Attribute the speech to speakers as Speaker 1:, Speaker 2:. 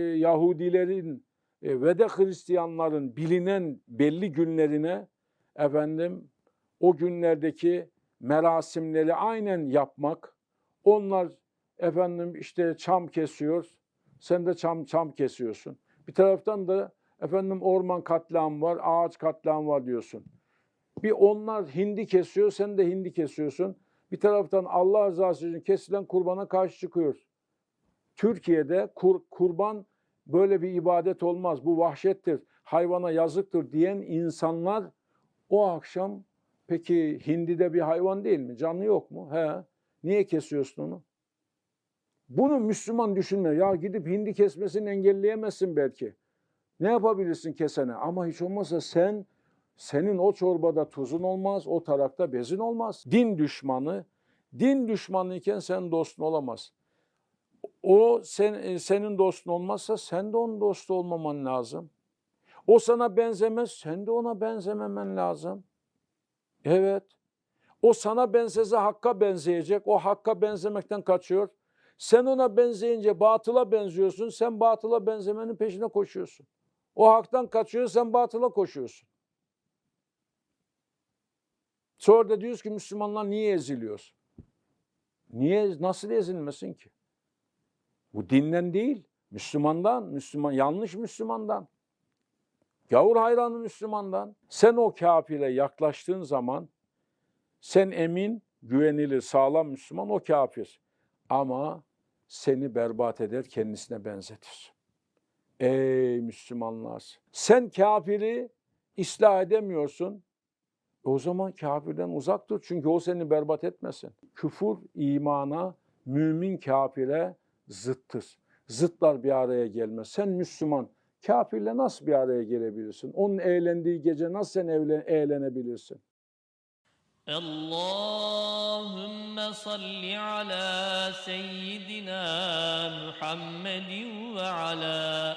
Speaker 1: e, Yahudilerin e, ve de Hristiyanların bilinen belli günlerine efendim o günlerdeki merasimleri aynen yapmak. Onlar efendim işte çam kesiyor. Sen de çam çam kesiyorsun. Bir taraftan da efendim orman katliamı var, ağaç katliamı var diyorsun. Bir onlar hindi kesiyor, sen de hindi kesiyorsun. Bir taraftan Allah rızası için kesilen kurbana karşı çıkıyoruz. Türkiye'de kur- kurban böyle bir ibadet olmaz. Bu vahşettir, hayvana yazıktır diyen insanlar o akşam peki hindi de bir hayvan değil mi? Canlı yok mu? He. Niye kesiyorsun onu? Bunu Müslüman düşünme. Ya gidip hindi kesmesini engelleyemezsin belki. Ne yapabilirsin kesene? Ama hiç olmazsa sen senin o çorbada tuzun olmaz, o tarakta bezin olmaz. Din düşmanı, din düşmanı iken sen dostun olamaz. O sen, e, senin dostun olmazsa sen de onun dostu olmaman lazım. O sana benzemez, sen de ona benzememen lazım. Evet. O sana benzese hakka benzeyecek. O hakka benzemekten kaçıyor. Sen ona benzeyince batıla benziyorsun. Sen batıla benzemenin peşine koşuyorsun. O haktan kaçıyor, sen batıla koşuyorsun. Sonra da diyoruz ki Müslümanlar niye eziliyoruz? Niye, nasıl ezilmesin ki? Bu dinden değil, Müslümandan, Müslüman yanlış Müslümandan. Gavur hayranı Müslümandan. Sen o kafire yaklaştığın zaman sen emin, güvenilir, sağlam Müslüman o kafir. Ama seni berbat eder, kendisine benzetir. Ey Müslümanlar! Sen kafiri ıslah edemiyorsun. O zaman kafirden uzak dur. Çünkü o seni berbat etmesin. Küfür imana, mümin kafire zıttız. Zıtlar bir araya gelmez. Sen Müslüman, kafirle nasıl bir araya gelebilirsin? Onun eğlendiği gece nasıl sen eğlenebilirsin?
Speaker 2: Allahümme salli ala seyyidina Muhammedin ve ala